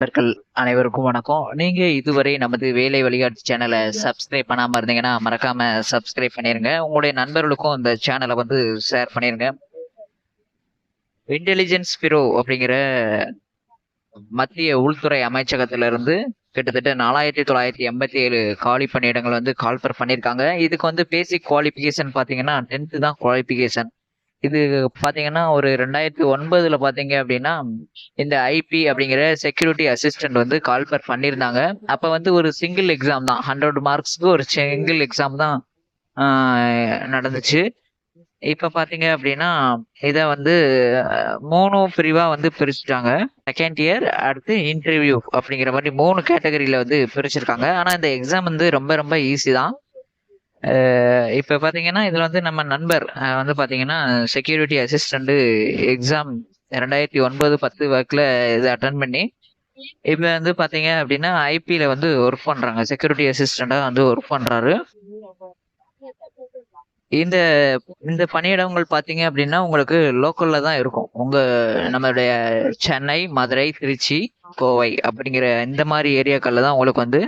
நண்பர்கள் அனைவருக்கும் வணக்கம். நீங்க இதுவரை நமது வேலை வழிகாட்டு சேனலை சப்ஸ்கிரைப் பண்ணாம இருந்தீங்கன்னா மறக்காம சப்ஸ்கிரைப் பண்ணிருங்க. உங்களுடைய நண்பர்களுக்கும் இந்த சேனலை வந்து ஷேர் பண்ணிருங்க. இன்டெலிஜென்ஸ் பியூரோ அப்படிங்கிற மத்திய உள்துறை அமைச்சகத்திலிருந்து கிட்டத்தட்ட நாலாயிரத்தி தொள்ளாயிரத்தி எண்பத்தி ஏழு காலி பணியிடங்கள் வந்து கால்பர் பண்ணியிருக்காங்க இதுக்கு வந்து பேசிக் குவாலிஃபிகேஷன் பார்த்தீங்கன்னா டென்த்து தான் குவாலிஃபிகேஷன் இது பார்த்தீங்கன்னா ஒரு ரெண்டாயிரத்தி ஒன்பதுல பார்த்தீங்க அப்படின்னா இந்த ஐபி அப்படிங்கிற செக்யூரிட்டி அசிஸ்டன்ட் வந்து கால்பர் பண்ணியிருந்தாங்க அப்போ வந்து ஒரு சிங்கிள் எக்ஸாம் தான். ஹண்ட்ரட் மார்க்ஸ்க்கு ஒரு சிங்கிள் எக்ஸாம் தான் நடந்துச்சு. இப்போ பார்த்தீங்க அப்படின்னா இதை வந்து மூணு பிரிவாக வந்து பிரிச்சுட்டாங்க. செகண்ட் இயர் அடுத்து இன்டர்வியூ அப்படிங்கிற மாதிரி மூணு கேட்டகரியில் வந்து பிரிச்சிருக்காங்க. ஆனால் இந்த எக்ஸாம் வந்து ரொம்ப ரொம்ப ஈஸி தான். இப்போ பார்த்தீங்கன்னா இதில் வந்து நம்ம நண்பர் வந்து பார்த்தீங்கன்னா செக்யூரிட்டி அசிஸ்டண்ட் எக்ஸாம் ரெண்டாயிரத்தி ஒன்பது பத்து ஒர்க்கில் இது அட்டன் பண்ணி இப்போ வந்து பார்த்தீங்க அப்படின்னா ஐபியில் வந்து ஒர்க் பண்ணுறாங்க செக்யூரிட்டி அசிஸ்டண்ட்டாக வந்து ஒர்க் பண்ணுறாரு இந்த இந்த பணியிடங்கள் பார்த்தீங்க அப்படின்னா உங்களுக்கு லோக்கலில் தான் இருக்கும். உங்கள் நம்மளுடைய சென்னை மதுரை திருச்சி கோவை அப்படிங்கிற இந்த மாதிரி ஏரியாக்களில் தான் உங்களுக்கு வந்து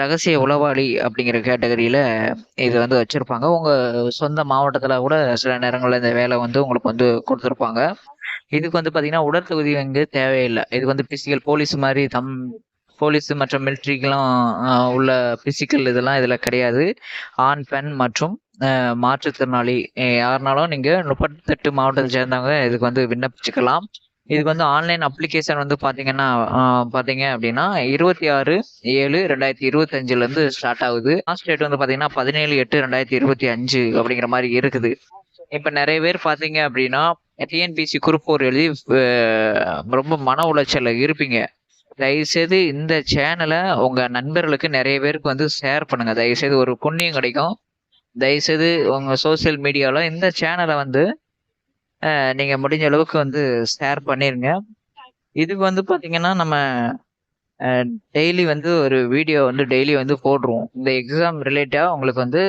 ரகசிய உளவாளி அப்படிங்கிற கேட்டகரியில் இது வந்து வச்சுருப்பாங்க. உங்கள் சொந்த மாவட்டத்தில் கூட சில நேரங்களில் இந்த வேலை வந்து உங்களுக்கு வந்து கொடுத்துருப்பாங்க. இதுக்கு வந்து பார்த்தீங்கன்னா உடற்தகுதி வந்து தேவையில்லை. இதுக்கு வந்து பிசிக்கல் போலீஸ் மாதிரி தம் போலீஸ் மற்றும் மிலிட்ரிக்கெலாம் உள்ள பிசிக்கல் இதெல்லாம் இதில் கிடையாது. ஆண் பெண் மற்றும் மாற்றுத்திறனாளி. யாருனாலும் நீங்கள் முப்பத்தெட்டு மாவட்டத்தை சேர்ந்தவங்க இதுக்கு வந்து விண்ணப்பிச்சுக்கலாம். இதுக்கு வந்து ஆன்லைன் அப்ளிகேஷன் வந்து பார்த்தீங்கன்னா பார்த்தீங்க அப்படின்னா இருபத்தி ஆறு ஏழு ரெண்டாயிரத்தி இருபத்தஞ்சிலேருந்து ஸ்டார்ட் ஆகுது. லாஸ்ட் டேட் வந்து பார்த்தீங்கன்னா பதினேழு எட்டு ரெண்டாயிரத்தி இருபத்தி அஞ்சு அப்படிங்கிற மாதிரி இருக்குது. இப்போ நிறைய பேர் பார்த்தீங்க அப்படின்னா டிஎன்பிசி குரூப் எழுதி ரொம்ப மன உளைச்சலில் இருப்பீங்க. தயவுசெய்து இந்த சேனலை உங்கள் நண்பர்களுக்கு நிறைய பேருக்கு வந்து ஷேர் பண்ணுங்கள் தயவுசெய்து ஒரு புண்ணியம் கிடைக்கும். தயவுசெய்து உங்கள் சோஷியல் மீடியாவில் இந்த சேனலை வந்து நீங்கள் முடிஞ்ச அளவுக்கு வந்து ஷேர் பண்ணிடுங்க இதுக்கு வந்து பார்த்திங்கன்னா நம்ம டெய்லி வந்து ஒரு வீடியோ வந்து டெய்லி வந்து போடுறோம். இந்த எக்ஸாம் ரிலேட்டடாக உங்களுக்கு வந்து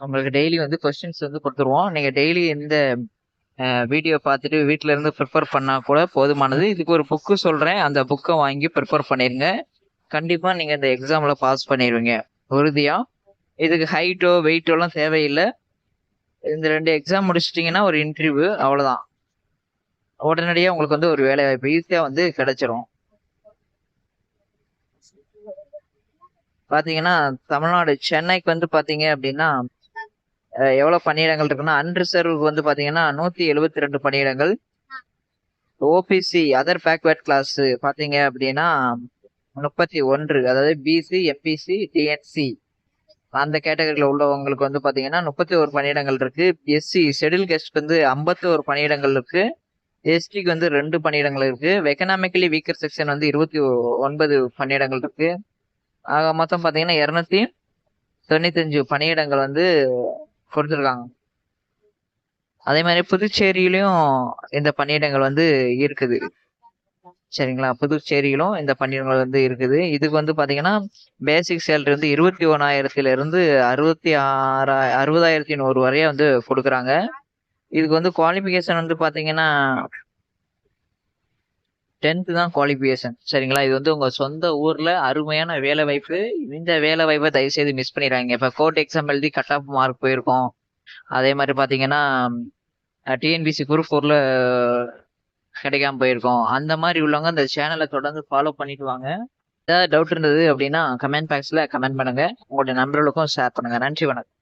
உங்களுக்கு டெய்லி வந்து கொஸ்டின்ஸ் வந்து கொடுத்துருவோம். நீங்கள் டெய்லி இந்த வீடியோ பார்த்துட்டு வீட்டில இருந்து ப்ரிப்பேர் பண்ணால் கூட போதுமானது. இதுக்கு ஒரு புக்கு சொல்கிறேன் அந்த புக்கை வாங்கி ப்ரிப்பேர் பண்ணிடுங்க கண்டிப்பாக நீங்கள் இந்த எக்ஸாமில் பாஸ் பண்ணிடுவீங்க உறுதியாக இதுக்கு ஹைட்டோ வெயிட்டோலாம் தேவையில்லை. இந்த ரெண்டு எக்ஸாம் முடிச்சிட்டிங்கன்னா ஒரு இன்டர்வியூ அவ்வளோதான் உடனடியாக உங்களுக்கு வந்து ஒரு வேலை வாய்ப்பு ஈஸியாக வந்து கிடைச்சிரும். பார்த்தீங்கன்னா தமிழ்நாடு சென்னைக்கு வந்து பார்த்தீங்க அப்படின்னா எவ்வளவு பணியிடங்கள் இருக்குன்னா அன்ரிசர்வ்க்கு வந்து பாத்தீங்கன்னா நூத்தி எழுபத்தி ரெண்டு பணியிடங்கள் ஓபிசி அதர் பேக்வேர்ட் கிளாஸ் பாத்தீங்க அப்படின்னா முப்பத்தி ஒன்று அதாவது பிசி எம்பிசி டிஎன்சி அந்த கேட்டகரியில் உள்ளவங்களுக்கு வந்து பார்த்தீங்கன்னா முப்பத்தி ஒரு பணியிடங்கள் இருக்கு. எஸ்சி ஷெடியூல் கெஸ்ட் வந்து ஐம்பத்தி ஒரு பணியிடங்கள் இருக்கு. எஸ்டிக்கு வந்து ரெண்டு பணியிடங்கள் இருக்கு. எக்கனாமிக்கலி வீக்கர் செக்ஷன் வந்து இருபத்தி ஒன்பது பணியிடங்கள் இருக்கு. ஆக மொத்தம் பார்த்தீங்கன்னா இரநூத்தி தொண்ணூத்தஞ்சு பணியிடங்கள் வந்து கொடுத்துருக்காங்க. அதே மாதிரி புதுச்சேரியிலையும் இந்த பணியிடங்கள் வந்து இருக்குது. சரிங்களா? புதுச்சேரியிலும் இந்த பணியிடங்கள் வந்து இருக்குது. இதுக்கு வந்து பாத்தீங்கன்னா பேசிக் சேலரி வந்து இருபத்தி ஒன்னாயிரத்துல இருந்து அறுபத்தி ஆறா அறுபதாயிரத்தி நூறு வரைய வந்து கொடுக்குறாங்க. இதுக்கு வந்து குவாலிஃபிகேஷன் வந்து பாத்தீங்கன்னா டென்த்து தான் குவாலிஃபிகேஷன் சரிங்களா? இது வந்து உங்கள் சொந்த ஊரில் அருமையான வேலை வாய்ப்பு. இந்த வேலை வாய்ப்பை தயவு செய்து மிஸ் பண்ணிடுறாங்க இப்போ கோர்ட் எக்ஸாம் எழுதி கட் ஆஃப் மார்க் போயிருக்கோம். அதே மாதிரி பார்த்தீங்கன்னா டிஎன்பிசி குரூப் ஃபோரில் கிடைக்காம போயிருக்கோம். அந்த மாதிரி உள்ளவங்க அந்த சேனலை தொடர்ந்து ஃபாலோ பண்ணிட்டு வாங்க. ஏதாவது டவுட் இருந்தது அப்படின்னா கமெண்ட் பாக்ஸில் கமெண்ட் பண்ணுங்கள் உங்களுடைய நண்பர்களுக்கும் ஷேர் பண்ணுங்க. நன்றி வணக்கம்.